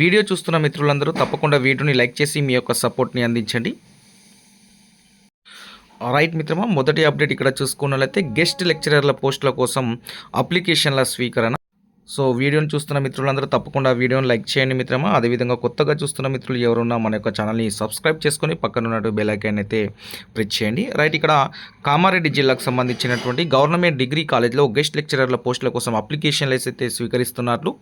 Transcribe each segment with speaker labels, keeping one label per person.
Speaker 1: Video చూస్తున్న మిత్రులందరూ తప్పకుండా వీడియోని లైక్ చేసి మీ యొక్క సపోర్ట్ని అందించండి. రైట్ మిత్రమా మొదటి అప్డేట్ ఇక్కడ చూసుకున్నట్లయితే గెస్ట్ లెక్చరర్ల పోస్టుల కోసం అప్లికేషన్ల స్వీకరణ. సో వీడియోని చూస్తున్న మిత్రులందరూ తప్పకుండా వీడియోని లైక్ చేయండి మిత్రమా. అదేవిధంగా కొత్తగా చూస్తున్న మిత్రులు ఎవరున్నా మన యొక్క ఛానల్ని సబ్స్క్రైబ్ చేసుకొని పక్కన ఉన్నట్టు బెలైకాన్ అయితే ప్రెస్ చేయండి. రైట్ ఇక్కడ కామారెడ్డి జిల్లాకు సంబంధించినటువంటి గవర్నమెంట్ డిగ్రీ కాలేజ్లో గెస్ట్ లెక్చరర్ల పోస్టుల కోసం అప్లికేషన్లు అయితే స్వీకరిస్తున్నట్లు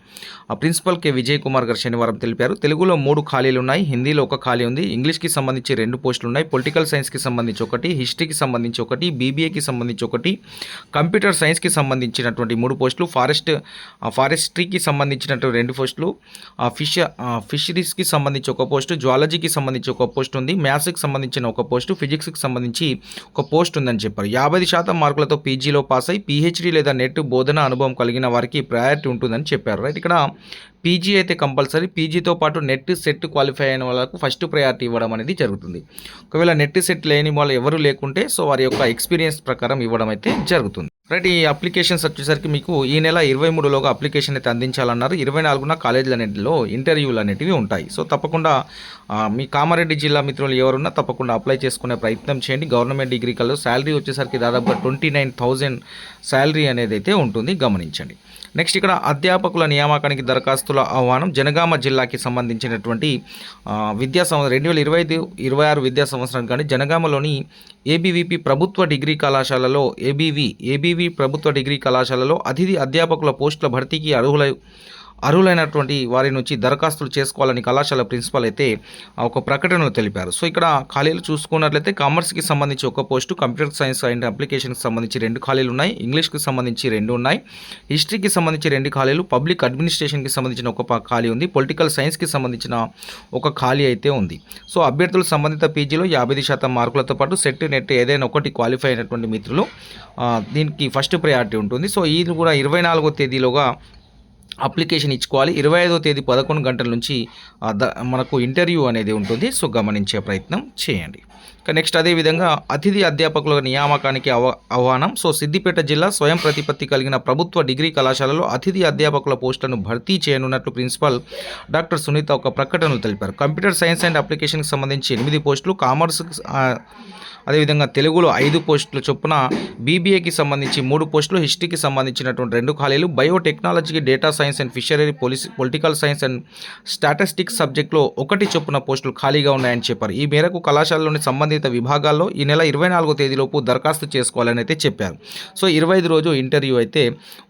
Speaker 1: ఆ ప్రిన్సిపల్ కె. విజయ్ కుమార్ గారు శనివారం తెలిపారు. తెలుగులో మూడు ఖాళీలు ఉన్నాయి హిందీలో ఒక ఖాళీ ఉంది ఇంగ్లీష్కి సంబంధించి రెండు పోస్టులు ఉన్నాయి పొలిటికల్ సైన్స్కి సంబంధించి ఒకటి హిస్టరీకి సంబంధించి ఒకటి బీబీఏకి సంబంధించి ఒకటి కంప్యూటర్ సైన్స్కి సంబంధించినటువంటి మూడు పోస్టులు ఫారెస్ట్ ఫారెస్ట్రీకి సంబంధించినటువంటి రెండు పోస్టులు ఆ ఫిష్ ఫిషరీస్కి సంబంధించి ఒక పోస్టు జువాలజీకి సంబంధించి ఒక పోస్ట్ ఉంది మ్యాథ్స్కి సంబంధించిన ఒక పోస్టు ఫిజిక్స్కి సంబంధించి ఒక పోస్ట్ ఉందని చెప్పారు. యాభై శాతం మార్కులతో పీజీలో పాస్ అయి పీహెచ్డీ లేదా నెట్ బోధన అనుభవం కలిగిన వారికి ప్రయారిటీ ఉంటుందని చెప్పారు. రైట్ ఇక్కడ పీజీ అయితే కంపల్సరీ పీజీతో పాటు నెట్ సెట్ క్వాలిఫై అయిన వాళ్ళకు ఫస్ట్ ప్రయారిటీ ఇవ్వడం అనేది జరుగుతుంది. ఒకవేళ నెట్ సెట్ లేని వాళ్ళు ఎవరు లేకుంటే సో వారి యొక్క ఎక్స్పీరియన్స్ ప్రకారం ఇవ్వడం అయితే జరుగుతుంది. రైట్ ఈ అప్లికేషన్స్ వచ్చేసరికి మీకు ఈ నెల ఇరవై మూడులోగా అప్లికేషన్ అయితే అందించాలన్నారు. ఇరవై నాలుగున కాలేజీలు అనేటిలో ఇంటర్వ్యూలు అనేటివి ఉంటాయి. సో తప్పకుండా మీ కామారెడ్డి జిల్లా మిత్రులు ఎవరున్నా తప్పకుండా అప్లై చేసుకునే ప్రయత్నం చేయండి. గవర్నమెంట్ డిగ్రీ కల్లో శాలరీ వచ్చేసరికి దాదాపుగా ట్వంటీ నైన్ థౌజండ్ శాలరీ అనేది అయితే ఉంటుంది. గమనించండి. నెక్స్ట్ ఇక్కడ అధ్యాపకుల నియామకానికి దరఖాస్తుల ఆహ్వానం జనగామ జిల్లాకి సంబంధించినటువంటి విద్యా సంవత్సరం రెండు వేల ఇరవై ఐదు ఇరవై ఆరు విద్యా సంవత్సరం కానీ జనగామలోని ఏబీవీపీ ప్రభుత్వ డిగ్రీ కళాశాలలో ఏబీవీ ఏబీవీ ప్రభుత్వ డిగ్రీ కళాశాలలో అతిథి అధ్యాపకుల పోస్టుల భర్తీకి అర్హులై అర్హులైనటువంటి వారి నుంచి దరఖాస్తులు చేసుకోవాలని కళాశాల ప్రిన్సిపల్ అయితే ఒక ప్రకటనలో తెలిపారు. సో ఇక్కడ ఖాళీలు చూసుకున్నట్లయితే కామర్స్కి సంబంధించి ఒక పోస్టు కంప్యూటర్ సైన్స్ అండ్ అప్లికేషన్కి సంబంధించి రెండు ఖాళీలు ఉన్నాయి ఇంగ్లీష్కి సంబంధించి రెండు ఉన్నాయి హిస్టరీకి సంబంధించి రెండు ఖాళీలు పబ్లిక్ అడ్మినిస్ట్రేషన్కి సంబంధించిన ఒక ఖాళీ ఉంది పొలిటికల్ సైన్స్కి సంబంధించిన ఒక ఖాళీ అయితే ఉంది. సో అభ్యర్థులు సంబంధిత పీజీలో యాభై శాతం మార్కులతో పాటు సెట్ నెట్ ఏదైనా ఒకటి క్వాలిఫై అయినటువంటి మిత్రులు దీనికి ఫస్ట్ ప్రయారిటీ ఉంటుంది. సో ఇది కూడా ఇరవై నాలుగో తేదీలోగా అప్లికేషన్ ఇచ్చుకోవాలి. ఇరవై ఐదో తేదీ పదకొండు గంటల నుంచి మనకు ఇంటర్వ్యూ అనేది ఉంటుంది. సో గమనించే ప్రయత్నం చేయండి. ఇక నెక్స్ట్ అదేవిధంగా అతిథి అధ్యాపకుల నియామకానికి అవ ఆహ్వానం. సో సిద్దిపేట జిల్లా స్వయం ప్రతిపత్తి కలిగిన ప్రభుత్వ డిగ్రీ కళాశాలలో అతిథి అధ్యాపకుల పోస్టులను భర్తీ చేయనున్నట్లు ప్రిన్సిపల్ డాక్టర్ సునీత ఒక ప్రకటనలు తెలిపారు. కంప్యూటర్ సైన్స్ అండ్ అప్లికేషన్కి సంబంధించి ఎనిమిది పోస్టులు కామర్స్ అదేవిధంగా తెలుగులో ఐదు పోస్టులు చొప్పున బీబీఏకి సంబంధించి మూడు పోస్టులు హిస్టరీకి సంబంధించినటువంటి రెండు ఖాళీలు. బయోటెక్నాలజీకి data science and fishery police political science and statistics సబ్జెక్టులో ఒకటి చొప్పున పోస్టులు ఖాళీగా ఉన్నాయని చెప్పారు. ఈ మేరకు కళాశాలలోని సంబంధిత విభాగాల్లో ఈ నెల ఇరవై నాలుగో తేదీలోపు దరఖాస్తు చేసుకోవాలని అయితే చెప్పారు. సో ఇరవై ఐదు రోజు ఇంటర్వ్యూ అయితే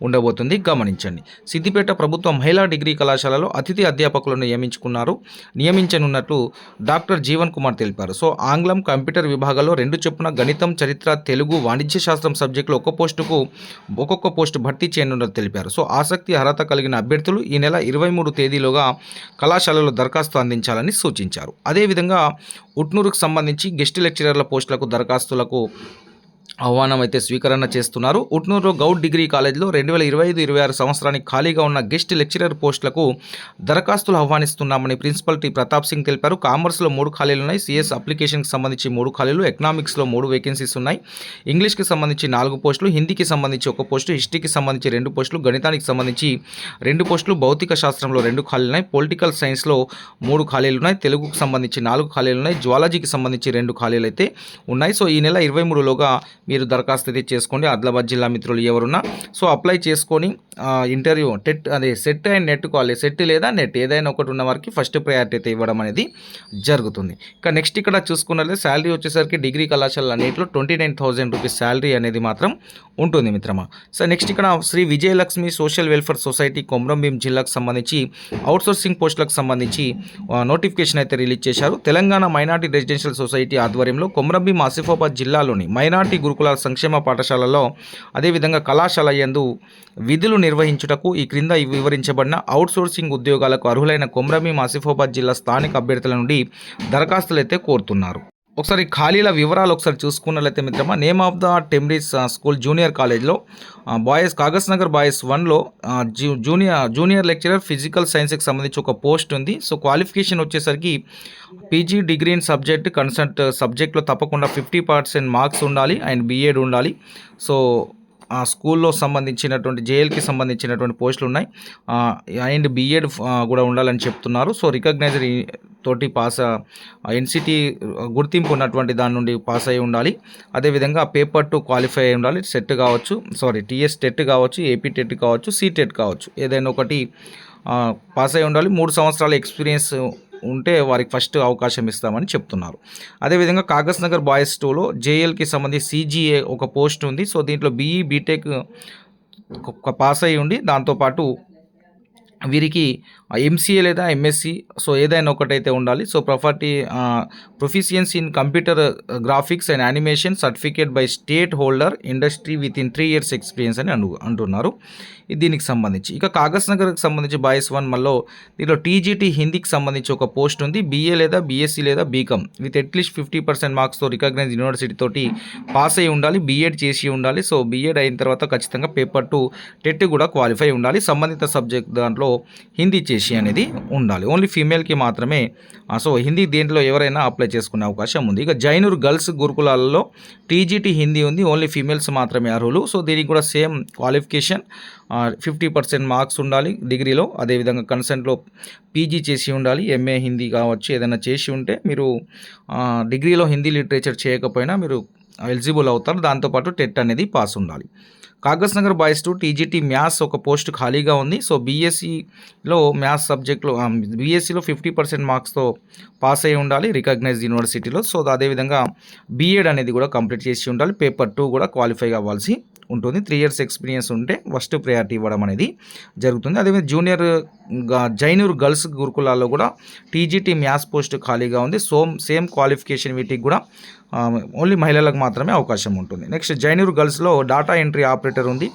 Speaker 1: ఉండబోతుంది. గమనించండి. సిద్దిపేట ప్రభుత్వ మహిళా డిగ్రీ కళాశాలలో అతిథి అధ్యాపకులను నియమించుకున్నారు. నియమించనున్నట్లు డాక్టర్ జీవన్ కుమార్ తెలిపారు. సో ఆంగ్లం కంప్యూటర్ విభాగాల్లో రెండు చొప్పున గణితం చరిత్ర తెలుగు వాణిజ్య శాస్త్రం సబ్జెక్టులో ఒక్క పోస్టుకు ఒక్కొక్క పోస్టు భర్తీ చేయనున్నట్లు తెలిపారు. సో ఆసక్తి అర్హత కలిగిన అభ్యర్థులు ఈ నెల ఇరవై మూడు తేదీలోగా కళాశాలలో దరఖాస్తు అందించాలని సూచించారు. అదేవిధంగా ఉట్నూరుకు సంబంధించి గెస్ట్ లెక్చరర్ల పోస్టులకు దరఖాస్తులకు ఆహ్వానం అయితే స్వీకరణ చేస్తున్నారు. ఉట్నూరులో గౌడ్ డిగ్రీ కాలేజ్లో రెండు వేల ఇరవై ఐదు ఇరవై ఆరు సంవత్సరానికి ఖాళీగా ఉన్న గెస్ట్ లెక్చరర్ పోస్టులకు దరఖాస్తులు ఆహ్వానిస్తున్నామని ప్రిన్సిపల్ టి. ప్రతాప్ సింగ్ తెలిపారు. కామర్స్లో మూడు ఖాళీలు ఉన్నాయి. సిఎస్ అప్లికేషన్కి సంబంధించి మూడు ఖాళీలు ఎకనామిక్స్లో మూడు వేకెన్సీస్ ఉన్నాయి. ఇంగ్లీష్కి సంబంధించి నాలుగు పోస్టులు హిందీకి సంబంధించి ఒక పోస్టు హిస్టరీకి సంబంధించి రెండు పోస్టులు గణితానికి సంబంధించి రెండు పోస్టులు భౌతిక శాస్త్రంలో రెండు ఖాళీలు ఉన్నాయి. పొలిటికల్ సైన్స్లో మూడు ఖాళీలు ఉన్నాయి. తెలుగుకు సంబంధించి నాలుగు ఖాళీలు ఉన్నాయి. జువాలజీకి సంబంధించి రెండు ఖాళీలు అయితే ఉన్నాయి. సో ఈ నెల ఇరవై మూడులోగా మీరు దరఖాస్తు అయితే చేసుకోండి. ఆదిలాబాద్ జిల్లా మిత్రులు ఎవరున్నా. సో అప్లై చేసుకొని ఇంటర్వ్యూ టెట్ అదే సెట్ అండ్ నెట్ కావాలి. సెట్ లేదా నెట్ ఏదైనా ఒకటి ఉన్న వారికి ఫస్ట్ ప్రయారిటీ అయితే ఇవ్వడం అనేది జరుగుతుంది. ఇక నెక్స్ట్ ఇక్కడ చూసుకున్నట్లయితే శాలరీ వచ్చేసరికి డిగ్రీ కళాశాల అన్నింటిలో twenty nine thousand rupees salary అనేది మాత్రం ఉంటుంది మిత్రమా. సో నెక్స్ట్ ఇక్కడ Shri Vijayalakshmi social welfare society Komarambheem జిల్లాకు సంబంధించి అవుట్సోర్సింగ్ పోస్టులకు సంబంధించి నోటిఫికేషన్ అయితే రిలీజ్ చేశారు. తెలంగాణ మైనార్టీ రెసిడెన్షియల్ సొసైటీ ఆధ్వర్యంలో కొమరంభీం ఆసిఫాబాద్ జిల్లాలోని మైనార్టీ గురుకుల సంక్షేమ పాఠశాలలో అదేవిధంగా కళాశాల యందు విధులు నిర్వహించుటకు ఈ క్రింద వివరించబడిన అవుట్సోర్సింగ్ ఉద్యోగాలకు అర్హులైన కొమ్రమీ ఆసిఫాబాద్ జిల్లా స్థానిక అభ్యర్థుల నుండి దరఖాస్తులు అయితే కోరుతున్నారు. ఒకసారి ఖాళీల వివరాలు ఒకసారి చూసుకున్నట్లయితే మిత్రమా name of the TMREIS school junior కాలేజ్లో బాయ్స్ కాగస్ నగర్ బాయ్స్ వన్లో జూ జూనియర్ జూనియర్ లెక్చరర్ ఫిజికల్ సైన్స్కి సంబంధించి ఒక పోస్ట్ ఉంది. సో క్వాలిఫికేషన్ వచ్చేసరికి PG degree in subject consult సబ్జెక్ట్లో తప్పకుండా ఫిఫ్టీ పర్సెంట్ మార్క్స్ ఉండాలి అండ్ బీఎడ్ ఉండాలి. సో ఆ స్కూల్లో సంబంధించినటువంటి జేఎల్కి సంబంధించినటువంటి పోస్టులు ఉన్నాయి. Uh, అండ్ బీఎడ్ uh, కూడా ఉండాలని చెప్తున్నారు. సో రికగ్నైజర్ తోటి పాస్ ఎన్సిటి గుర్తింపు ఉన్నటువంటి దాని నుండి పాస్ అయి ఉండాలి. అదేవిధంగా పేపర్ టు క్వాలిఫై అయి ఉండాలి. సెట్ కావచ్చు సారీ టీఎస్ టెట్ కావచ్చు ఏపీ టెట్ కావచ్చు సీటెట్ కావచ్చు ఏదైనా ఒకటి పాస్ అయి ఉండాలి. మూడు సంవత్సరాల ఎక్స్పీరియన్స్ ఉంటే వారికి ఫస్ట్ అవకాశం ఇస్తామని చెప్తున్నారు. అదేవిధంగా కాగస్ నగర్ బాయ్స్ టూలో జేఎల్కి సంబంధించి సీజీఏ ఒక పోస్ట్ ఉంది. సో దీంట్లో బీఈ బీటెక్ ఒక పాస్ అయి ఉండి దాంతోపాటు వీరికి ఎంసీఏ లేదా ఎంఎస్సి సో ఏదైనా ఒకటైతే ఉండాలి. So property proficiency in computer graphics and animation certificate by state holder industry with in three years experience అని అను అంటున్నారు. ఇది దీనికి సంబంధించి ఇక కాగస్ నగర్కి సంబంధించి బాయ్స్ వన్ మళ్ళీ దీంట్లో టీజీటీ హిందీకి సంబంధించి ఒక పోస్ట్ ఉంది. బీఏ లేదా బీఎస్సీ లేదా BCom with at least fifty percent మార్క్స్తో recognise university తోటి పాస్ అయి ఉండాలి. బీఎడ్ చేసి ఉండాలి. సో బీఎడ్ అయిన తర్వాత ఖచ్చితంగా పేపర్ టు టెట్ కూడా క్వాలిఫై ఉండాలి. సంబంధిత సబ్జెక్ట్ దాంట్లో హిందీ చేసి అనేది ఉండాలి. ఓన్లీ ఫీమేల్కి మాత్రమే. సో హిందీ దేంట్లో ఎవరైనా అప్లై చేసుకునే అవకాశం ఉంది. ఇక జైనూర్ గర్ల్స్ గురుకులాలలో టీజీటీ హిందీ ఉంది. ఓన్లీ ఫీమేల్స్ మాత్రమే అర్హులు. సో దీనికి కూడా same qualification fifty percent marks ఉండాలి డిగ్రీలో. అదేవిధంగా కన్సెంట్లో పీజీ చేసి ఉండాలి. ఎంఏ హిందీ కావచ్చు ఏదైనా చేసి ఉంటే మీరు డిగ్రీలో హిందీ లిటరేచర్ చేయకపోయినా మీరు ఎలిజిబుల్ అవుతారు. దాంతోపాటు టెట్ అనేది పాస్ ఉండాలి. Kagaz Nagar boys two TGT maths ఒక పోస్ట్ ఖాళీగా ఉంది. సో బీఎస్సీలో మ్యాథ్స్ సబ్జెక్ట్లో బీఎస్సీలో ఫిఫ్టీ పర్సెంట్ మార్క్స్తో పాస్ అయి ఉండాలి రికగ్నైజ్డ్ యూనివర్సిటీలో. సో అదేవిధంగా బీఎడ్ అనేది కూడా కంప్లీట్ చేసి ఉండాలి. పేపర్ టూ కూడా క్వాలిఫై అవ్వాల్సి ఉంటుంది. త్రీ ఇయర్స్ ఎక్స్పీరియన్స్ ఉంటే ఫస్ట్ ప్రయారిటీ ఇవ్వడం అనేది జరుగుతుంది. అదేవిధంగా జూనియర్ జైనూర్ గర్ల్స్ గురుకులాల్లో కూడా టీజీటీ మ్యాథ్స్ పోస్ట్ ఖాళీగా ఉంది. సోమ్ సేమ్ క్వాలిఫికేషన్ వీటికి కూడా ఓన్లీ మహిళలకు మాత్రమే అవకాశం ఉంటుంది. నెక్స్ట్ జైనూర్ గర్ల్స్లో డాటా ఎంట్రీ ఆపరేటర్ ఉంది.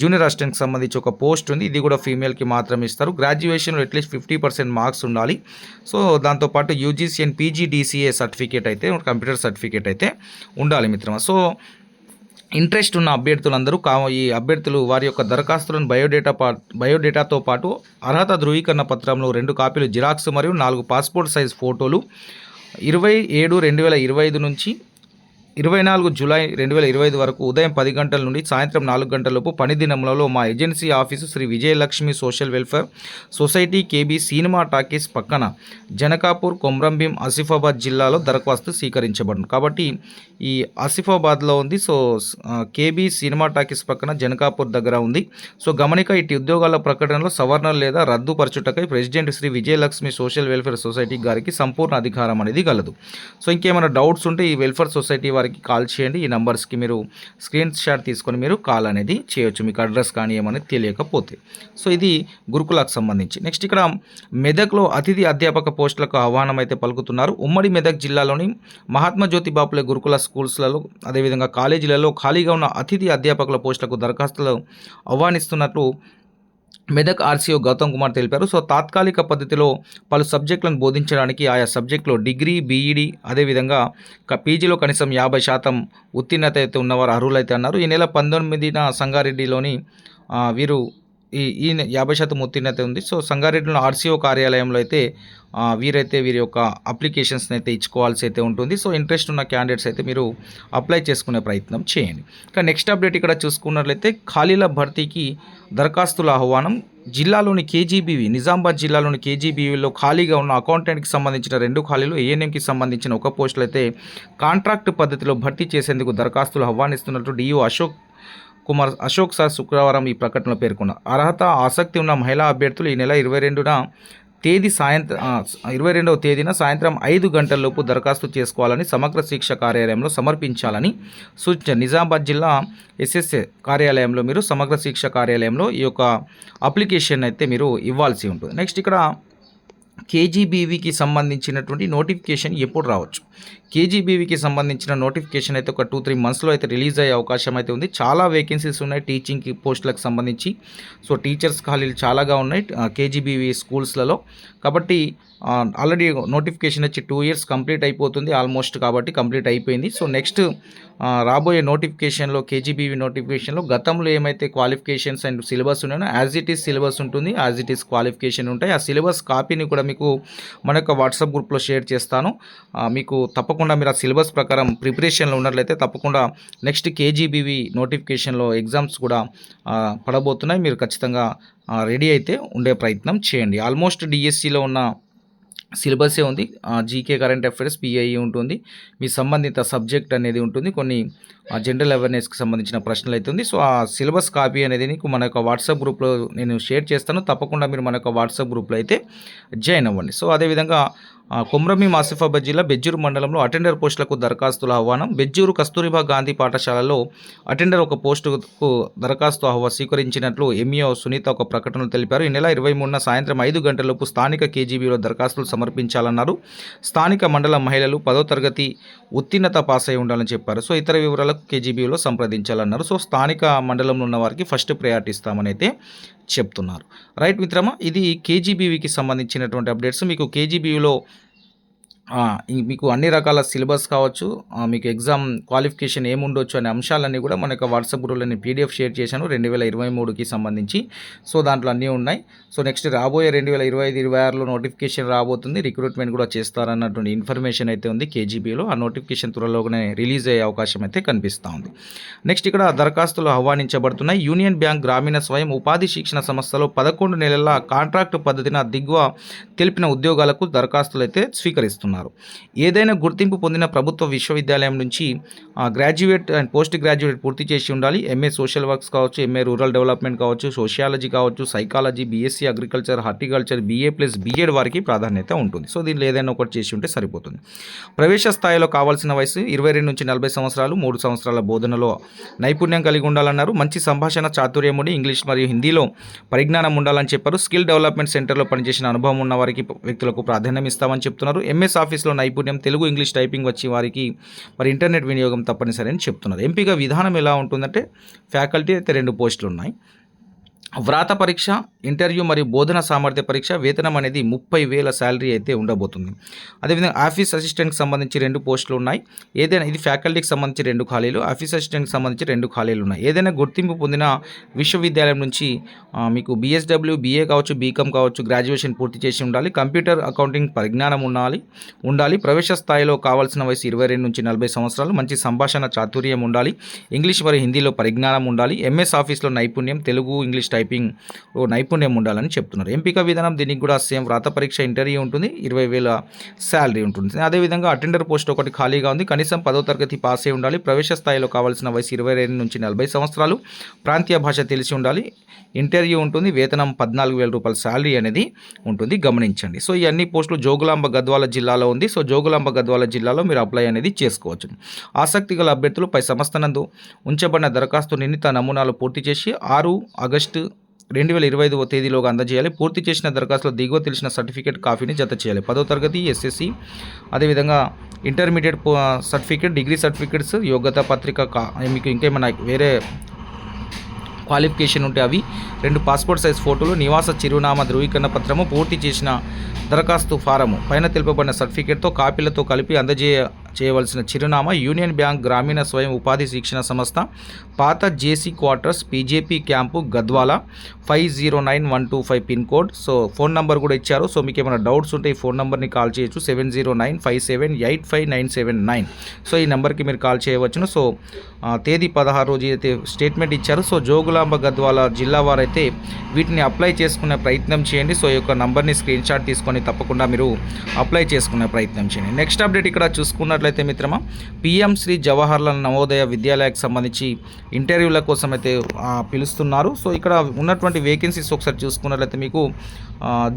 Speaker 1: జూనియర్ అసిస్టెంట్కి సంబంధించి ఒక పోస్ట్ ఉంది. ఇది కూడా ఫీమేల్కి మాత్రమే ఇస్తారు. గ్రాడ్యుయేషన్లో at least fifty percent marks ఉండాలి. సో దాంతోపాటు యూజీసీ అండ్ పీజీడీసీఏ సర్టిఫికేట్ అయితే కంప్యూటర్ సర్టిఫికేట్ అయితే ఉండాలి మిత్రమా. సో ఇంట్రెస్ట్ ఉన్న అభ్యర్థులందరూ కా ఈ అభ్యర్థులు వారి యొక్క దరఖాస్తులను బయోడేటా పా బయోడేటాతో పాటు అర్హత ధృవీకరణ పత్రంలో రెండు కాపీలు జిరాక్స్ మరియు నాలుగు పాస్పోర్ట్ సైజ్ ఫోటోలు. ఇరవై ఏడు రెండు వేల ఇరవై ఐదు నుంచి ఇరవై నాలుగు జూలై రెండు వేల ఇరవై ఐదు వరకు ఉదయం పది గంటల నుండి సాయంత్రం నాలుగు గంటలలోపు పని దినములలో మా agency office Shri Vijayalakshmi social welfare society KB cinema talkies పక్కన జనకాపూర్ కొమ్రంభీం ఆసిఫాబాద్ జిల్లాలో దరఖాస్తు స్వీకరించబడును. కాబట్టి ఈ ఆసిఫాబాద్లో ఉంది. సో కేబీ సినిమా టాకీస్ పక్కన జనకాపూర్ దగ్గర ఉంది. సో గమనిక ఇటు ఉద్యోగాల ప్రకటనలో సవరణ లేదా రద్దుపరచుటకై president Shri Vijayalakshmi social welfare society గారికి సంపూర్ణ అధికారం అనేది కలదు సో ఇంకేమైనా డౌట్స్ ఉంటే ఈ వెల్ఫేర్ సొసైటీ వారికి కాల్ చేయండి. ఈ నెంబర్స్కి మీరు స్క్రీన్ షాట్ తీసుకొని మీరు కాల్ అనేది చేయొచ్చు. మీకు అడ్రస్ కానీ ఏమనేది తెలియకపోతే. సో ఇది గురుకులకు సంబంధించి. నెక్స్ట్ ఇక్కడ మెదక్లో అతిథి అధ్యాపక పోస్టులకు ఆహ్వానం అయితే పలుకుతున్నారు. ఉమ్మడి మెదక్ జిల్లాలోని మహాత్మా జ్యోతి బాపులే గురుకుల స్కూల్స్లలో అదేవిధంగా కాలేజీలలో ఖాళీగా ఉన్న అతిథి అధ్యాపకుల పోస్టులకు దరఖాస్తులు ఆహ్వానిస్తున్నట్లు మెదక్ ఆర్సీఓ గౌతమ్ కుమార్ తెలిపారు. సో తాత్కాలిక పద్ధతిలో పలు సబ్జెక్టులను బోధించడానికి ఆయా సబ్జెక్టులో డిగ్రీ బీఈడి అదేవిధంగా క- పీజీలో కనీసం యాభై శాతం ఉత్తీర్ణత అయితే ఉన్నవారు అర్హులైతే అన్నారు. ఈ నెల పంతొమ్మిదిన సంగారెడ్డిలోని వీరు ఈ ఈ యాభై శాతం ఉత్తీర్ణత ఉంది. సో సంగారెడ్డిలో ఆర్సీఓ కార్యాలయంలో అయితే వీరైతే వీరి యొక్క అప్లికేషన్స్ని అయితే ఇచ్చుకోవాల్సి అయితే ఉంటుంది. సో ఇంట్రెస్ట్ ఉన్న క్యాండిడేట్స్ అయితే మీరు అప్లై చేసుకునే ప్రయత్నం చేయండి. ఇక నెక్స్ట్ అప్డేట్ ఇక్కడ చూసుకున్నట్లయితే ఖాళీల భర్తీకి దరఖాస్తుల ఆహ్వానం. జిల్లాలోని కేజీబీవి నిజామాబాద్ జిల్లాలోని కేజీబీవీలో ఖాళీగా ఉన్న అకౌంటెంట్కి సంబంధించిన రెండు ఖాళీలు ఏఎన్ఎంకి సంబంధించిన ఒక పోస్టులు అయితే కాంట్రాక్ట్ పద్ధతిలో భర్తీ చేసేందుకు దరఖాస్తులు ఆహ్వానిస్తున్నట్టు డిఓ అశోక్ కుమార్ అశోక్ సార్ శుక్రవారం ఈ ప్రకటనలో పేర్కొన్నారు. అర్హత ఆసక్తి ఉన్న మహిళా అభ్యర్థులు ఈ నెల ఇరవై రెండున తేదీ సాయంత్రం ఇరవై రెండవ తేదీన సాయంత్రం ఐదు గంటలలోపు దరఖాస్తు చేసుకోవాలని సమగ్ర శిక్ష కార్యాలయంలో సమర్పించాలని సూచన నిజామాబాద్ జిల్లా ఎస్ఎస్ఏ కార్యాలయంలో మీరు సమగ్ర శిక్ష కార్యాలయంలో ఈ యొక్క అప్లికేషన్ అయితే మీరు ఇవ్వాల్సి ఉంటుంది. నెక్స్ట్ ఇక్కడ కేజీబీవీకి సంబంధించినటువంటి నోటిఫికేషన్ ఎప్పుడు రావచ్చు? కేజీబీవీకి సంబంధించిన నోటిఫికేషన్ అయితే ఒక టూ త్రీ మంత్స్లో అయితే రిలీజ్ అయ్యే అవకాశం అయితే ఉంది. చాలా వేకెన్సీస్ ఉన్నాయి టీచింగ్ పోస్టులకు సంబంధించి. సో టీచర్స్ ఖాళీలు చాలాగా ఉన్నాయి కేజీబీవీ స్కూల్స్లలో. కాబట్టి ఆల్రెడీ నోటిఫికేషన్ వచ్చి టూ ఇయర్స్ కంప్లీట్ అయిపోతుంది ఆల్మోస్ట్ కాబట్టి కంప్లీట్ అయిపోయింది. సో నెక్స్ట్ రాబోయే నోటిఫికేషన్లో కేజీబీవీ నోటిఫికేషన్లో గతంలో ఏమైతే క్వాలిఫికేషన్స్ అండ్ సిలబస్ ఉన్నాయో యాజ్ ఇట్ ఈస్ సిలబస్ ఉంటుంది యాజ్ ఇట్ ఈస్ క్వాలిఫికేషన్ ఉంటాయి. ఆ సిలబస్ కాపీని కూడా మీకు మన యొక్క వాట్సాప్ గ్రూప్లో షేర్ చేస్తాను. మీకు తప్పకుండా మీరు ఆ సిలబస్ ప్రకారం ప్రిపరేషన్లో ఉన్నట్లయితే తప్పకుండా నెక్స్ట్ కేజీబీవీ నోటిఫికేషన్లో ఎగ్జామ్స్ కూడా పడబోతున్నాయి. మీరు ఖచ్చితంగా రెడీ అయితే ఉండే ప్రయత్నం చేయండి. ఆల్మోస్ట్ డిఎస్సిలో ఉన్న సిలబసే ఉంది. జీకే కరెంట్ అఫైర్స్ పిఐఈ ఉంటుంది. మీ సంబంధిత సబ్జెక్ట్ అనేది ఉంటుంది. కొన్ని జనరల్ అవేర్నెస్కి సంబంధించిన ప్రశ్నలు అయితే ఉంది. సో ఆ సిలబస్ కాపీ అనేది నీకు మన యొక్క వాట్సాప్ గ్రూప్లో నేను షేర్ చేస్తాను. తప్పకుండా మీరు మన యొక్క వాట్సాప్ గ్రూప్లో అయితే జాయిన్ అవ్వండి. సో అదేవిధంగా కొమ్రమీం ఆసిఫాబాద్ జిల్లా బెజ్జూరు మండలంలో అటెండర్ పోస్టులకు దరఖాస్తుల ఆహ్వానం. బెజ్జూరు కస్తూరిబా గాంధీ పాఠశాలలో అటెండర్ ఒక పోస్టుకు దరఖాస్తు ఆహ్వా స్వీకరించినట్లు ఎంఈఓ సునీత ఒక ప్రకటనలో తెలిపారు. ఈ నెల ఇరవై మూడున సాయంత్రం ఐదు గంటలలోపు స్థానిక కేజీబీలో దరఖాస్తులు సమర్పించాలన్నారు. స్థానిక మండల మహిళలు పదో తరగతి ఉత్తీర్ణత పాస్ అయి ఉండాలని చెప్పారు. సో ఇతర వివరాలకు కేజీబీలో సంప్రదించాలన్నారు. సో స్థానిక మండలంలో ఉన్న వారికి ఫస్ట్ ప్రయారిటీ ఇస్తామని అయితే చెప్తున్నారు. రైట్ మిత్రమా ఇది కేజీబీవీకి సంబంధించినటువంటి అప్డేట్స్. మీకు కేజీబీవీలో మీకు అన్ని రకాల సిలబస్ కావచ్చు మీకు ఎగ్జామ్ క్వాలిఫికేషన్ ఏముండొచ్చు అనే అంశాలన్నీ కూడా మన యొక్క వాట్సాప్ గ్రూప్లో నేను పీడిఎఫ్ షేర్ చేశాను రెండు వేల ఇరవై మూడుకి సంబంధించి. సో దాంట్లో అన్నీ ఉన్నాయి. సో నెక్స్ట్ రాబోయే రెండు వేల ఇరవై ఐదు ఇరవై ఆరులో నోటిఫికేషన్ రాబోతుంది రిక్రూట్మెంట్ కూడా చేస్తారన్నటువంటి ఇన్ఫర్మేషన్ అయితే ఉంది కేజీబీలో. ఆ నోటిఫికేషన్ త్వరలోనే రిలీజ్ అయ్యే అవకాశం అయితే కనిపిస్తూ ఉంది. నెక్స్ట్ ఇక్కడ దరఖాస్తులు ఆహ్వానించబడుతున్నాయి. యూనియన్ బ్యాంక్ గ్రామీణ స్వయం ఉపాధి శిక్షణ సంస్థలో పదకొండు నెలల కాంట్రాక్టు పద్ధతిన దిగువ తెలిపిన ఉద్యోగాలకు దరఖాస్తులు అయితే స్వీకరిస్తున్నారు. ఏదైనా గుర్తింపు పొందిన ప్రభుత్వ విశ్వవిద్యాలయం నుంచి గ్రాడ్యుయేట్ అండ్ పోస్ట్ గ్రాడ్యుయేట్ పూర్తి చేసి ఉండాలి. ఎంఏ సోషల్ వర్క్స్ కావచ్చు ఎంఏ రూరల్ డెవలప్మెంట్ కావచ్చు సోషియాలజీ కావచ్చు psychology BSc agriculture horticulture BA plus BEd వారికి ప్రాధాన్యత ఉంటుంది. సో దీనిలో ఏదైనా ఒకటి చేసి ఉంటే సరిపోతుంది. ప్రవేశ స్థాయిలో కావాల్సిన వయసు ఇరవై రెండు నుంచి నలభై సంవత్సరాలు మూడు సంవత్సరాల బోధనలో నైపుణ్యం కలిగి ఉండాలన్నారు. మంచి సంభాషణ చాతుర్యం ఉండి ఇంగ్లీష్ మరియు హిందీలో పరిజ్ఞానం ఉండాలని చెప్పారు. స్కిల్ డెవలప్మెంట్ సెంటర్లో పనిచేసిన అనుభవం ఉన్న వారికి వ్యక్తులకు ప్రాధాన్యం ఇస్తామని చెప్తున్నారు. ఎంఎస్ ఆఫీస్లో నైపుణ్యం తెలుగు ఇంగ్లీష్ టైపింగ్ వచ్చి వారికి మరి ఇంటర్నెట్ వినియోగం తప్పనిసరి అని చెప్తున్నారు ఎంపిక విధానం ఎలా ఉంటుందంటే ఫ్యాకల్టీ అయితే రెండు పోస్టులు ఉన్నాయి వ్రాత పరీక్ష ఇంటర్వ్యూ మరియు బోధన సామర్థ్య పరీక్ష వేతనం అనేది ముప్పై వేల శాలరీ అయితే ఉండబోతుంది. అదేవిధంగా ఆఫీస్ అసిస్టెంట్కి సంబంధించి రెండు పోస్టులు ఉన్నాయి. ఏదైనా ఇది ఫ్యాకల్టీకి సంబంధించి రెండు ఖాళీలు ఆఫీస్ అసిస్టెంట్కి సంబంధించి రెండు ఖాళీలు ఉన్నాయి. ఏదైనా గుర్తింపు పొందిన విశ్వవిద్యాలయం నుంచి మీకు బీఎస్డబ్ల్యూ బీఏ కావచ్చు బీకామ్ కావచ్చు గ్రాడ్యుయేషన్ పూర్తి చేసి ఉండాలి. కంప్యూటర్ అకౌంటింగ్ పరిజ్ఞానం ఉండాలి ఉండాలి. ప్రవేశ స్థాయిలో కావాల్సిన వయసు ఇరవై రెండు నుంచి నలభై సంవత్సరాలు మంచి సంభాషణ చాతుర్యం ఉండాలి. ఇంగ్లీష్ మరియు హిందీలో పరిజ్ఞానం ఉండాలి. ఎంఎస్ ఆఫీస్లో నైపుణ్యం తెలుగు ఇంగ్లీష్ టైపింగ్ ఓ నైపుణ్యం ఉండాలని చెప్తున్నారు. ఎంపిక విధానం దీనికి కూడా సేమ్ వ్రాత పరీక్ష ఇంటర్వ్యూ ఉంటుంది ఇరవై వేల శాలరీ ఉంటుంది. అదేవిధంగా అటెండర్ పోస్ట్ ఒకటి ఖాళీగా ఉంది. కనీసం పదో తరగతి పాస్ అయి ఉండాలి. ప్రవేశ స్థాయిలో కావాల్సిన వయసు ఇరవై రెండు నుంచి నలభై సంవత్సరాలు. ప్రాంతీయ భాష తెలిసి ఉండాలి. ఇంటర్వ్యూ ఉంటుంది. వేతనం పద్నాలుగు వేల రూపాయల శాలరీ అనేది ఉంటుంది. గమనించండి. సో ఈ అన్ని పోస్టులు జోగులాంబ గద్వాల జిల్లాలో ఉంది. సో జోగులాంబ గద్వాల జిల్లాలో మీరు అప్లై అనేది చేసుకోవచ్చు. ఆసక్తి గల అభ్యర్థులు పై సంస్థ నందు ఉంచబడిన దరఖాస్తు నిర్ణీత నమూనాలు పూర్తి చేసి ఆరు ఆగస్టు రెండు వేల ఇరవై ఐదవ తేదీలోగా అందజేయాలి. పూర్తి చేసిన దరఖాస్తులో దిగువ తెలిసిన సర్టిఫికేట్ కాపీని జత చేయాలి. పదో తరగతి ఎస్ఎస్సి అదేవిధంగా ఇంటర్మీడియట్ సర్టిఫికేట్ డిగ్రీ సర్టిఫికేట్స్ యోగ్యత పత్రిక కా మీకు ఇంకేమైనా వేరే క్వాలిఫికేషన్ ఉంటే అవి రెండు పాస్పోర్ట్ సైజ్ ఫోటోలు నివాస చిరునామా ధృవీకరణ పత్రము పూర్తి చేసిన దరఖాస్తు ఫారము. పైన తెలుపబడిన సర్టిఫికేట్తో కాపీలతో కలిపి అందజేయ చేయవలసిన చిరునామా యూనియన్ బ్యాంక్ గ్రామీణ స్వయం ఉపాధి శిక్షణ సంస్థ పాత JC quarters PJP camp Gadwal five zero nine one two five pin code. So phone number కూడా ఇచ్చారు. సో మీకు ఏమైనా డౌట్స్ ఉంటే ఈ ఫోన్ నెంబర్ని కాల్ చేయొచ్చు. Seven zero nine five seven eight five nine seven nine. So ఈ నెంబర్కి మీరు కాల్ చేయవచ్చును. సో తేదీ పదహారు రోజు అయితే స్టేట్మెంట్ ఇచ్చారు సో జోగుల జోగులాంబ గద్వాల జిల్లా వారైతే వీటిని అప్లై చేసుకునే ప్రయత్నం చేయండి. సో ఈ యొక్క నంబర్ని స్క్రీన్ షాట్ తీసుకొని తప్పకుండా మీరు అప్లై చేసుకునే ప్రయత్నం చేయండి. నెక్స్ట్ అప్డేట్ ఇక్కడ చూసుకున్నట్లయితే మిత్రమా పిఎం శ్రీ జవహర్లాల్ నవోదయ విద్యాలయకు సంబంధించి ఇంటర్వ్యూల కోసం అయితే పిలుస్తున్నారు. సో ఇక్కడ ఉన్నటువంటి వేకెన్సీస్ ఒకసారి చూసుకున్నట్లయితే మీకు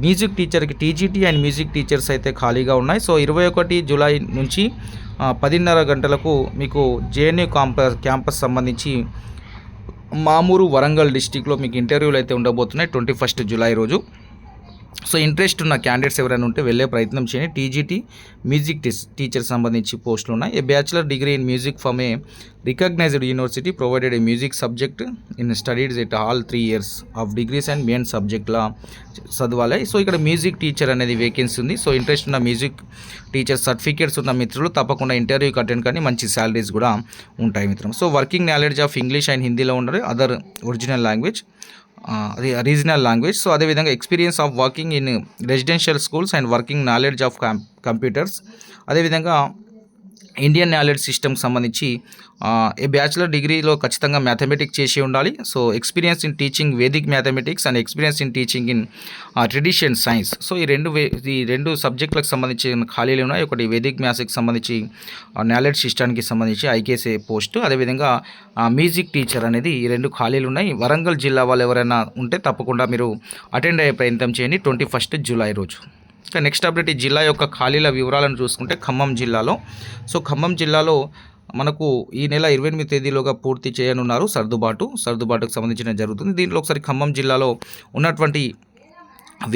Speaker 1: మ్యూజిక్ టీచర్కి టీజీటీ అండ్ మ్యూజిక్ టీచర్స్ అయితే ఖాళీగా ఉన్నాయి. సో ఇరవై ఒకటి జూలై నుంచి పదిన్నర గంటలకు మీకు జేఎన్యూ క్యాంపస్ క్యాంపస్ సంబంధించి మామూరు వరంగల్ డిస్టిక్లో మీకు ఇంటర్వ్యూలు అయితే ఉండబోతున్నాయి. ట్వంటీ ఫస్ట్ జూలై రోజు. సో ఇంట్రెస్ట్ ఉన్న క్యాండిడేట్స్ ఎవరైనా ఉంటే వెళ్ళే ప్రయత్నం చేయండి. టీజీటీ మ్యూజిక్ టీస్ టీచర్ సంబంధించి పోస్టులు ఉన్నాయి. A bachelor degree in music from a recognised university provided a music subject in studies it all three years of degrees and main సబ్జెక్ట్లా చదవాలి. సో ఇక్కడ మ్యూజిక్ టీచర్ అనేది వేకెన్సీ ఉంది. సో ఇంట్రెస్ట్ ఉన్న music teacher certificates ఉన్న మిత్రులు తప్పకుండా ఇంటర్వ్యూకి attend కానీ మంచి శాలరీస్ కూడా ఉంటాయి మిత్రం so working knowledge of English and హిందీలో ఉండాలి other original language. Regional language so అదేవిధంగా experience of working in residential schools and working knowledge of computers అదేవిధంగా ఇండియన్ నాలెడ్జ్ సిస్టమ్కి సంబంధించి ఏ బ్యాచులర్ డిగ్రీలో ఖచ్చితంగా మ్యాథమెటిక్స్ చేసి ఉండాలి. So experience in teaching vedic mathematics and experience in teaching in tradition science so ఈ రెండు వే- ఈ రెండు సబ్జెక్టులకు సంబంధించిన ఖాళీలు ఉన్నాయి? ఒకటి వేదిక్ మ్యాథ్స్కి సంబంధించి నాలెడ్జ్ సిస్టానికి సంబంధించి ఐకేసీ పోస్ట్ అదేవిధంగా మ్యూజిక్ టీచర్ అనేది ఈ రెండు ఖాళీలు ఉన్నాయి. వరంగల్ జిల్లా వాళ్ళు ఎవరైనా ఉంటే తప్పకుండా మీరు అటెండ్ అయ్యే ప్రయత్నం చేయండి. ట్వంటీ ఫస్ట్ జూలై రోజు. ఇక నెక్స్ట్ అప్డేట్ ఈ జిల్లా యొక్క ఖాళీల వివరాలను చూసుకుంటే ఖమ్మం జిల్లాలో. సో ఖమ్మం జిల్లాలో మనకు ఈ నెల ఇరవై ఎనిమిది తేదీలోగా పూర్తి చేయనున్నారు సర్దుబాటు. సర్దుబాటుకు సంబంధించిన జరుగుతుంది. దీంట్లో ఒకసారి ఖమ్మం జిల్లాలో ఉన్నటువంటి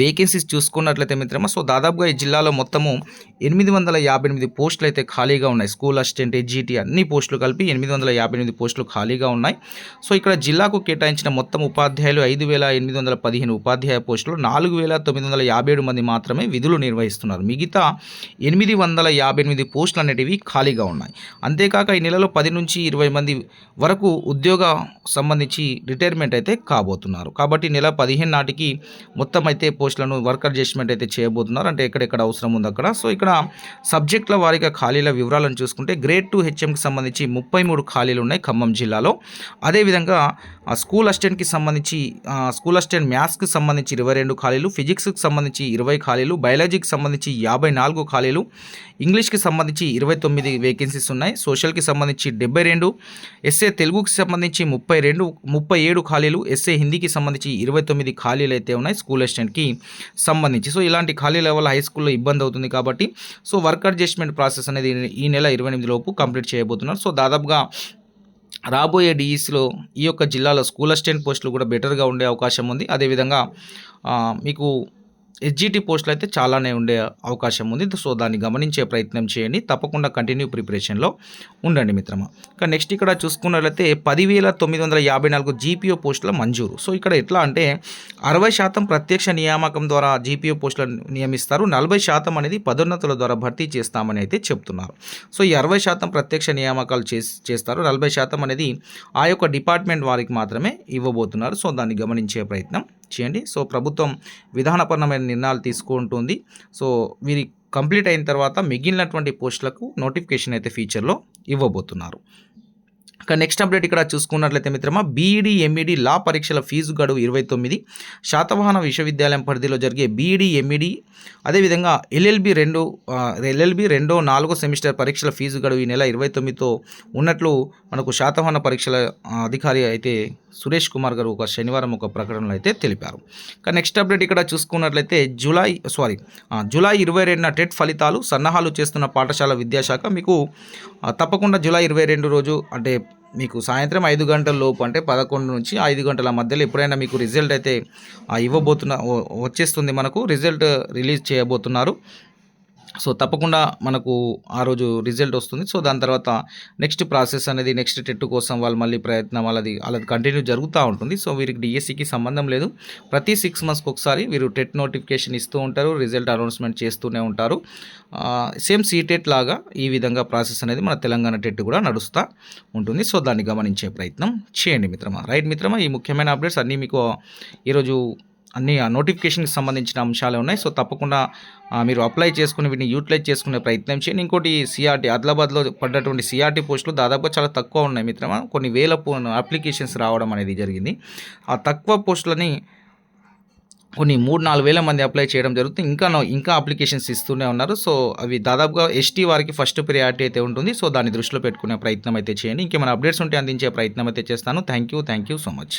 Speaker 1: వేకెన్సీస్ చూసుకున్నట్లయితే మిత్రమా సో దాదాపుగా ఈ జిల్లాలో మొత్తము ఎనిమిది వందల యాభై ఎనిమిది పోస్టులు అయితే ఖాళీగా ఉన్నాయి. స్కూల్ అసిస్టెంట్ జీటీ అన్ని పోస్టులు కలిపి ఎనిమిది వందల యాభై ఎనిమిది పోస్టులు ఖాళీగా ఉన్నాయి. సో ఇక్కడ జిల్లాకు కేటాయించిన మొత్తం ఉపాధ్యాయులు ఐదు వేల ఎనిమిది వందల పదిహేను ఉపాధ్యాయ పోస్టులు నాలుగు వేల తొమ్మిది వందల యాభై ఏడు మంది మాత్రమే విధులు నిర్వహిస్తున్నారు. మిగతా ఎనిమిది వందల యాభై ఎనిమిది పోస్టులు అనేటివి ఖాళీగా ఉన్నాయి. అంతేకాక ఈ నెలలో పది నుంచి ఇరవై మంది వరకు ఉద్యోగ సంబంధించి రిటైర్మెంట్ అయితే కాబోతున్నారు. కాబట్టి నెల పదిహేను నాటికి మొత్తం అయితే పోస్టులను వర్క్ అడ్జస్ట్మెంట్ అయితే చేయబోతున్నారు. అంటే ఎక్కడెక్కడ అవసరం ఉంది అక్కడ. సో ఇక్కడ సబ్జెక్టుల వారీగా ఖాళీల వివరాలను చూసుకుంటే గ్రేడ్ టూ హెచ్ఎంకి సంబంధించి ముప్పై మూడు ఖాళీలు ఉన్నాయి ఖమ్మం జిల్లాలో. అదేవిధంగా స్కూల్ అసిస్టెంట్కి సంబంధించి స్కూల్ అసిస్టెంట్ మ్యాథ్స్కి సంబంధించి ఇరవై రెండు ఖాళీలు ఫిజిక్స్కి సంబంధించి ఇరవై ఖాళీలు బయాలజీకి సంబంధించి యాభై నాలుగు ఖాళీలు ఇంగ్లీష్కి సంబంధించి ఇరవై తొమ్మిది వేకెన్సీస్ ఉన్నాయి. సోషల్కి సంబంధించి డెబ్బై రెండు ఎస్ఏ తెలుగుకి సంబంధించి ముప్పై రెండు ముప్పై ఏడు ఖాళీలు ఎస్ఏ హిందీకి సంబంధించి ఇరవై తొమ్మిది ఖాళీలు అయితే ఉన్నాయి స్కూల్ అసిస్టెంట్కి సంబంధించి. సో ఇలాంటి ఖాళీల వల్ల హై స్కూల్లో ఇబ్బంది అవుతుంది కాబట్టి సో వర్క్ అడ్జస్ట్మెంట్ ప్రాసెస్ అనేది ఈ నెల ఇరవై ఎనిమిది లోపు కంప్లీట్ చేయబోతున్నారు. సో దాదాపుగా రాబోయే డిఈసిలో ఈ యొక్క జిల్లాలో స్కూల్ అసిస్టెంట్ పోస్టులు కూడా బెటర్గా ఉండే అవకాశం ఉంది. అదేవిధంగా మీకు ఎస్జిటి పోస్టులు అయితే చాలానే ఉండే అవకాశం ఉంది. సో దాన్ని గమనించే ప్రయత్నం చేయండి. తప్పకుండా కంటిన్యూ ప్రిపరేషన్లో ఉండండి మిత్రమా. ఇక నెక్స్ట్ ఇక్కడ చూసుకున్నట్లయితే పదివేల తొమ్మిది వందల యాభై నాలుగు జీపీఓ పోస్టుల మంజూరు. సో ఇక్కడ ఎట్లా అంటే అరవై శాతం ప్రత్యక్ష నియామకం ద్వారా జీపీఓ పోస్టులను నియమిస్తారు. నలభై శాతం అనేది పదోన్నతుల ద్వారా భర్తీ చేస్తామని అయితే చెప్తున్నారు. సో ఈ అరవై శాతం ప్రత్యక్ష నియామకాలు చేస్ చేస్తారు. నలభై శాతం అనేది ఆ యొక్క డిపార్ట్మెంట్ వారికి మాత్రమే ఇవ్వబోతున్నారు. సో దాన్ని గమనించే ప్రయత్నం చేయండి. సో ప్రభుత్వం విధానపరమైన నిర్ణయాలు తీసుకుంటుంది. సో వీరి కంప్లీట్ అయిన తర్వాత మిగిలినటువంటి పోస్టులకు నోటిఫికేషన్ అయితే ఫీచర్లో ఇవ్వబోతున్నారు. ఇక నెక్స్ట్ అప్డేట్ ఇక్కడ చూసుకున్నట్లయితే మిత్రమా బీఈడి ఎంఈడి లా పరీక్షల ఫీజు గడువు ఇరవై తొమ్మిది. శాతవాహన విశ్వవిద్యాలయం పరిధిలో జరిగే బీఈడి ఎంఈడి అదేవిధంగా ఎల్ఎల్బి రెండు ఎల్ఎల్బి రెండో నాలుగో సెమిస్టర్ పరీక్షల ఫీజు గడువు ఈ నెల ఇరవై తొమ్మిదితో ఉన్నట్లు మనకు శాతవాహన పరీక్షల అధికారి అయితే సురేష్ కుమార్ గారు ఒక శనివారం ఒక ప్రకటనలో అయితే తెలిపారు. ఇక నెక్స్ట్ అప్డేట్ ఇక్కడ చూసుకున్నట్లయితే జూలై సారీ జూలై ఇరవై రెండున టెట్ ఫలితాలు సన్నాహాలు చేస్తున్న పాఠశాల విద్యాశాఖ మీకు తప్పకుండా జూలై ఇరవై రెండు రోజు అంటే మీకు సాయంత్రం ఐదు గంటల లోపు అంటే పదకొండు నుంచి ఐదు గంటల మధ్యలో ఎప్పుడైనా మీకు రిజల్ట్ అయితే ఇవ్వబోతున్న వచ్చేస్తుంది మనకు. రిజల్ట్ రిలీజ్ చేయబోతున్నారు. సో తప్పకుండా మనకు ఆ రోజు రిజల్ట్ వస్తుంది. సో దాని తర్వాత నెక్స్ట్ ప్రాసెస్ అనేది నెక్స్ట్ టెట్ కోసం వాళ్ళు మళ్ళీ ప్రయత్నం వాళ్ళది వాళ్ళది కంటిన్యూ జరుగుతూ ఉంటుంది. సో వీరికి డిఎస్సికి సంబంధం లేదు. ప్రతి సిక్స్ మంత్స్కి ఒకసారి వీరు టెట్ నోటిఫికేషన్ ఇస్తూ ఉంటారు రిజల్ట్ అనౌన్స్మెంట్ చేస్తూనే ఉంటారు. సేమ్ సీటెట్ లాగా ఈ విధంగా ప్రాసెస్ అనేది మన తెలంగాణ టెట్ కూడా నడుస్తూ ఉంటుంది. సో దాన్ని గమనించే ప్రయత్నం చేయండి మిత్రమా. రైట్ మిత్రమా ఈ ముఖ్యమైన అప్డేట్స్ అన్నీ మీకు ఈరోజు అన్ని ఆ నోటిఫికేషన్కి సంబంధించిన అంశాలే ఉన్నాయి. సో తప్పకుండా మీరు అప్లై చేసుకుని వీటిని యూటిలైజ్ చేసుకునే ప్రయత్నం చేయండి. ఇంకోటి సిఆర్టీ ఆదిలాబాద్లో పడ్డటువంటి సిఆర్టీ పోస్టులు దాదాపు చాలా తక్కువ ఉన్నాయి మిత్రమా? కొన్ని వేల అప్లికేషన్స్ రావడం అనేది జరిగింది. ఆ తక్కువ పోస్టులని కొన్ని మూడు నాలుగు వేల మంది అప్లై చేయడం జరుగుతుంది. ఇంకా ఇంకా అప్లికేషన్స్ ఇస్తూనే ఉన్నారు. సో అవి దాదాపుగా ఎస్టీ వారికి ఫస్ట్ ప్రియారిటీ అయితే ఉంటుంది. సో దాన్ని దృష్టిలో పెట్టుకునే ప్రయత్నం అయితే చేయండి. ఇంకేమైనా అప్డేట్స్ ఉంటే అందించే ప్రయత్నం అయితే చేస్తాను. Thank you thank you so much.